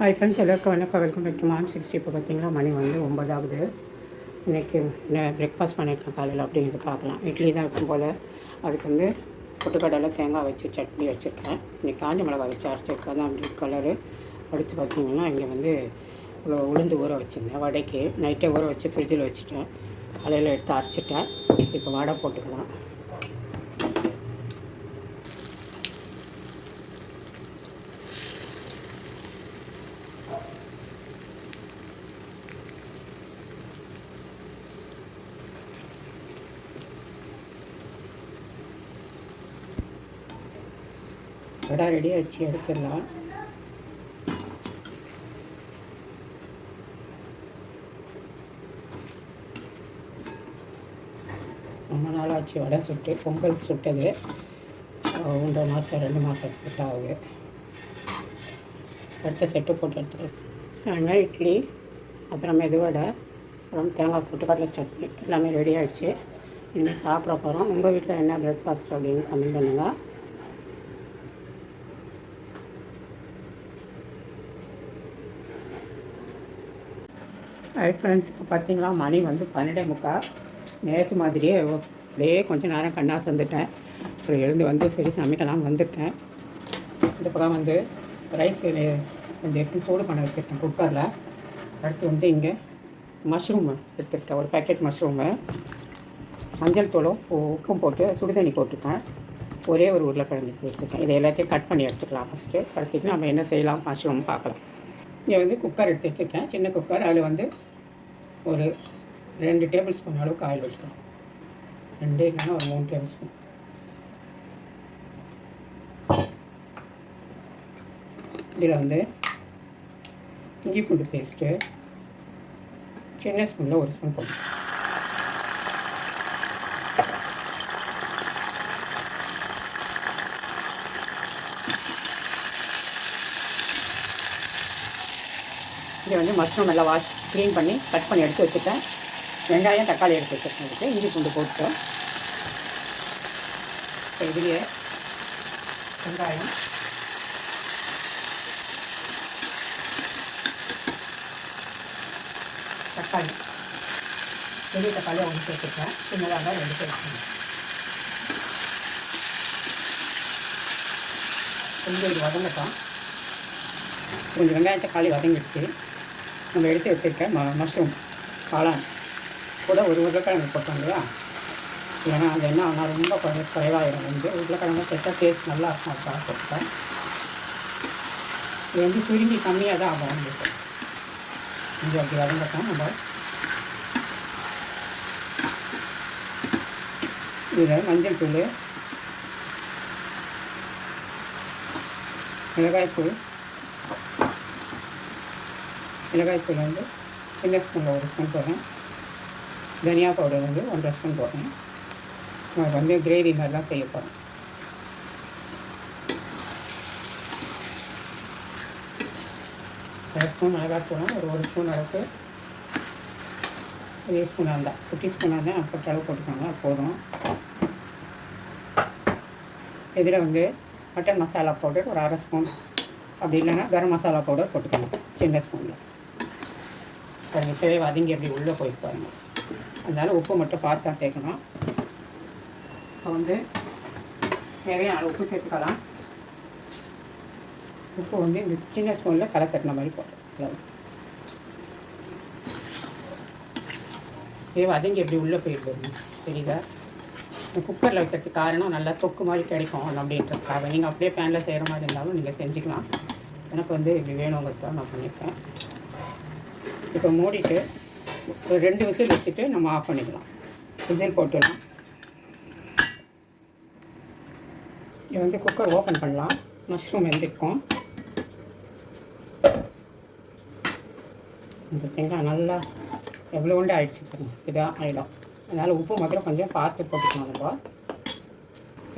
Hi friends எல்லாருக்கும் வணக்கம். Welcome back to mom sixty இப்போ பார்த்தீங்கன்னா மணி வந்து ஒம்பதாகுது இன்றைக்கி என்ன பிரேக்ஃபாஸ்ட் பண்ணியிருக்கேன் காலையில் அப்படிங்கிறது பார்க்கலாம். இட்லி தான் இருக்கும் போல். அதுக்கு வந்து பொட்டுக்கடலை தேங்காய் வச்சு சட்னி வச்சுருக்கேன். இன்றைக்கி காஞ்ச மிளகா வச்சு அரைச்சிருக்கேன். தான் அப்படி கலரு அடுத்து பார்த்தீங்கன்னா இங்கே வந்து இவ்வளோ உளுந்து ஊற வச்சுருந்தேன் வடைக்கு. நைட்டே ஊற வச்சு ஃப்ரிட்ஜில் வச்சுட்டேன். காலையில் எடுத்து அரைச்சிட்டேன். இப்போ வடை போட்டுக்கலாம். வடை ரெடி ஆச்சு எடுத்துடலாம். ரொம்ப நாள் ஆச்சு வடை சுட்டு பொங்கல் சுட்டது. ஒன்றரை மாதம் ரெண்டு மாதத்துக்கு ஆகுது. அடுத்த செட்டு போட்டு எடுத்துக்கலாம். இட்லி அப்புறம் மெதுவடை அப்புறம் தேங்காய் போட்டு கடலை சட்னி எல்லாமே ரெடி ஆகிடுச்சு இனிமேல் சாப்பிட போகிறோம் உங்கள் வீட்டில் என்ன பிரேக்ஃபாஸ்ட் அப்படின்னு கமெண்ட் பண்ணுங்கள் ஹாய் ஃப்ரெண்ட்ஸ் இப்போ பார்த்தீங்களா மணி வந்து பன்னெண்டே முக்கால் நேற்று மாதிரியே அப்படியே கொஞ்சம் நேரம் கண்ணா சந்துட்டேன் அப்புறம் எழுந்து வந்து சரி சமைக்கலாம் வந்துட்டேன். இந்த பக்கம் வந்து ரைஸ் கொஞ்சம் எடுத்து சூடு பண்ண வச்சுருக்கேன் குக்கரில் அடுத்து வந்து இங்கே மஷ்ரூம் எடுத்துருக்கேன் ஒரு பேக்கெட் மஷ்ரூமு மஞ்சள் தூளும் உப்பும் போட்டு சுடுதண்ணி போட்டிருக்கேன். ஒரே ஒரு உருளைக்கிழங்கு வச்சுருக்கேன். இதை எல்லாத்தையும் கட் பண்ணி எடுத்துக்கலாம் ஃபஸ்ட்டு கடைசிக்கு நம்ம என்ன செய்யலாம் மஷ்ரூம் பார்க்கலாம். இங்கே வந்து குக்கர் எடுத்து வச்சுருக்கேன். சின்ன குக்கர் அதில் வந்து ஒரு ரெண்டு டேபிள் ஸ்பூன் அளவுக்கு ஆயில் வச்சுக்கணும். ரெண்டு இல்லைன்னா ஒரு மூணு டேபிள் ஸ்பூன் இதில் வந்து இஞ்சி பூண்டு பேஸ்ட்டு சின்ன ஸ்பூனில் ஒரு ஸ்பூன் போடணும் இதை வந்து மஷ்ரூம் எல்லாம் வாஷ் க்ளீன் பண்ணி கட் பண்ணி எடுத்து வச்சுட்டேன். வெங்காயம் தக்காளி எடுத்து வச்சுருக்கேன். இதுக்கு இஞ்சி பூண்டு போட்டுட்டோம். இதுலேயே வெங்காயம். தக்காளி. பெரிய தக்காளியை ஒன்று சேர்த்துருக்கேன் சின்னதாக ரெண்டு சேர்த்துக்கணும் கொஞ்சம் இது வதங்கட்டும். கொஞ்சம் வெங்காயம் தக்காளி வதங்கிடுச்சு. நம்ம எடுத்து வச்சுருக்க ம மஷ்ரூம் காளான் கூட ஒரு உருளைக்கிழங்கு போட்டோம் இல்லையா? ஏன்னா அது என்ன ஆனால் ரொம்ப குறை குறைவாயிடும். வந்து உருளைக்கிழங்கு சேர்த்தா டேஸ்ட் நல்லா இருக்கும். அது போட்டுட்டேன் இது வந்து சுருங்கி கம்மியாக தான் ஆகும் உங்களுக்கு இங்கே அப்படி வதங்கட்டும். நம்ம இதில் மஞ்சள் தூள் மிளகாய்த்தூள் மிளகாய்த்தூள் வந்து சின்ன ஸ்பூனில் ஒரு ஸ்பூன் போடுறேன். தனியா பவுடர் வந்து ஒன்றரை ஸ்பூன் போடுறேன். நான் வந்து கிரேவி மாதிரிலாம் செய்ய போகிறேன் அரை ஸ்பூன் மிளகாய்த்தூளும் ஒரு ஒரு ஸ்பூன் அளவுக்கு பெரிய ஸ்பூனாக இருந்தால் குட்டி ஸ்பூனாக இருந்தால் அப்போ அளவு போட்டுக்கோங்க போதும். இதில் வந்து மட்டன் மசாலா பவுடர் ஒரு அரை ஸ்பூன். அப்படி இல்லைன்னா கரம் மசாலா பவுடர் போட்டுக்கோங்க சின்ன ஸ்பூனில். பாருங்க இப்போவே வதங்கி அப்படி உள்ளே போயிட்டு அதனால் உப்பு மட்டும் பார்த்து தான் சேர்க்கணும். இப்போ வந்து தேவையான அளவு உப்பு சேர்த்துக்கலாம். உப்பு வந்து இந்த சின்ன ஸ்பூனில் களை தட்டின மாதிரி போட்டோம் இதே வதங்கி எப்படி உள்ளே போயிட்டு தெரியுதா? இந்த குக்கரில் வைக்கிறதுக்கு காரணம் நல்லா தொக்கு மாதிரி கிடைக்கும் அப்படின்றதுக்காக. நீங்கள் அப்படியே பேனில் செய்கிற மாதிரி இருந்தாலும் நீங்கள் செஞ்சுக்கலாம். எனக்கு வந்து இப்படி வேணுங்கிறதுக்காக நான் பண்ணியிருக்கேன். இப்போ மூடிட்டு ஒரு ரெண்டு விசில் வச்சுட்டு நம்ம ஆஃப் பண்ணிக்கலாம். விசில் போட்டுடலாம். இது வந்து குக்கர் ஓப்பன் பண்ணலாம். மஷ்ரூம் வெந்திருக்கும். பார்த்தீங்களா நல்லா எவ்வளோ உண்டு ஆயிடுச்சு பாருங்க. இதாக ஆகிடும் அதனால் உப்பு மதுரை கொஞ்சம் பார்த்து போட்டுக்கலாம் நம்ம.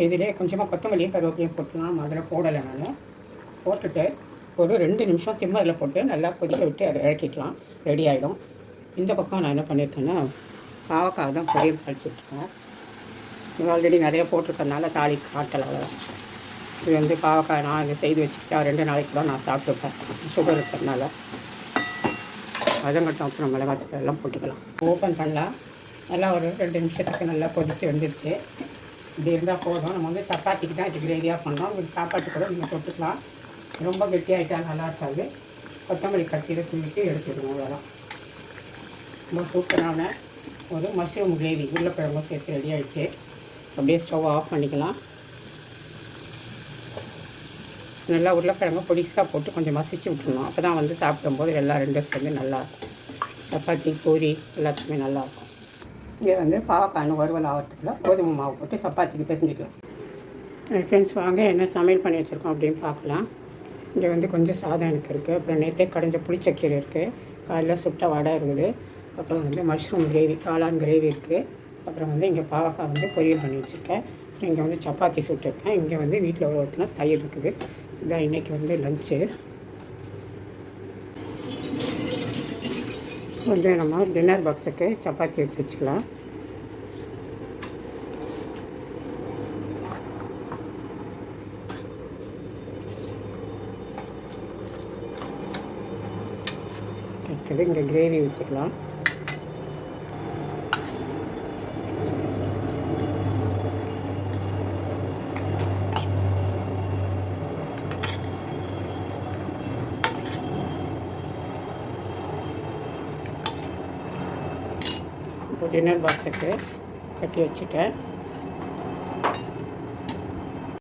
இதிலே கொஞ்சமாக கொத்தமல்லியும் கருவேப்பிலையும் போட்டுக்கலாம். மதுரை போடலை நான். போட்டுட்டு ஒரு ரெண்டு நிமிஷம் சிம்மரில் போட்டு நல்லா கொதிக்க விட்டு அதை இறக்கிக்கலாம். ரெடி ஆகிடும் இந்த பக்கம் நான் என்ன பண்ணியிருக்கேன்னா பாவக்காய் தான் பொரியல் கழிச்சிட்ருக்கேன் இது ஆல்ரெடி நிறைய போட்டிருக்கறனால தாலி காட்டலை இது வந்து பாவக்காய் நான் இங்கே செய்து வச்சுக்கிட்டா ரெண்டு நாளைக்கு கூட நான் சாப்பிட்டுப்பேன். சுகர் இருக்கிறதுனால. அதங்கட்டும் அப்புறம் மிளகாத்தூள் எல்லாம் போட்டுக்கலாம். ஓப்பன் பண்ணலாம். நல்லா ஒரு ரெண்டு நிமிஷத்துக்கு நல்லா கொதித்து வந்துடுச்சு இப்படி இருந்தால் போதும். நம்ம வந்து சப்பாத்திக்கு தான் இது கிரேவியாக பண்ணுறோம் சாப்பாட்டு கூட நீங்கள் தொட்டுக்கலாம். ரொம்ப கெட்டியாகிட்டால் நல்லா இருக்காது. கொத்தமல்லி கட்டியில் தூக்கிட்டு எடுத்துக்கணும் அவ்வளோதான் ரொம்ப சூப்பரான ஒரு மஷ்ரூம் கிரேவி. உருளைக்கிழங்கும் சேர்த்து ரெடி ஆகிடுச்சு அப்படியே ஸ்டவ் ஆஃப் பண்ணிக்கலாம். நல்லா உருளைக்கிழங்கு பொடிசாக போட்டு கொஞ்சம் மசிச்சு விட்டுருணும் அப்போ தான் வந்து சாப்பிடும்போது எல்லா ரெண்டும் சேர்ந்து நல்லாயிருக்கும் சப்பாத்தி பூரி எல்லாத்துக்குமே நல்லாயிருக்கும் இங்கே வந்து பாவக்காய் வறுவல் ஆகிறதுக்குள்ள கோதுமை மாவு போட்டு சப்பாத்திக்கு பிசைஞ்சிக்கலாம். ஃப்ரெண்ட்ஸ் வாங்க என்ன சமையல் பண்ணி வச்சுருக்கோம் அப்படின்னு பார்க்கலாம். இங்கே வந்து கொஞ்சம் சாதம் எனக்கு இருக்குது அப்புறம் நேற்றே கடைஞ்ச புளிச்சக்கீரை இருக்குது காலையில் சுட்ட வடை இருக்குது. அப்புறம் வந்து மஷ்ரூம் கிரேவி காளான் கிரேவி இருக்குது அப்புறம் வந்து இங்கே பாவக்காய் வந்து பொரியல் பண்ணி வச்சுருக்கேன். இங்கே வந்து சப்பாத்தி சுட்டுருக்கேன். இங்கே வந்து வீட்டில் ஒரு ஒருத்தனா தயிர் இருக்குது. இதான் இன்றைக்கி வந்து லஞ்சு வந்து நம்ம டின்னர் பாக்ஸுக்கு சப்பாத்தி எடுத்து வச்சுக்கலாம். அடுத்தது இங்கே கிரேவி வச்சுக்கலாம். இப்போ டின்னர் பாக்ஸுக்கு கட்டி வச்சுட்டேன்.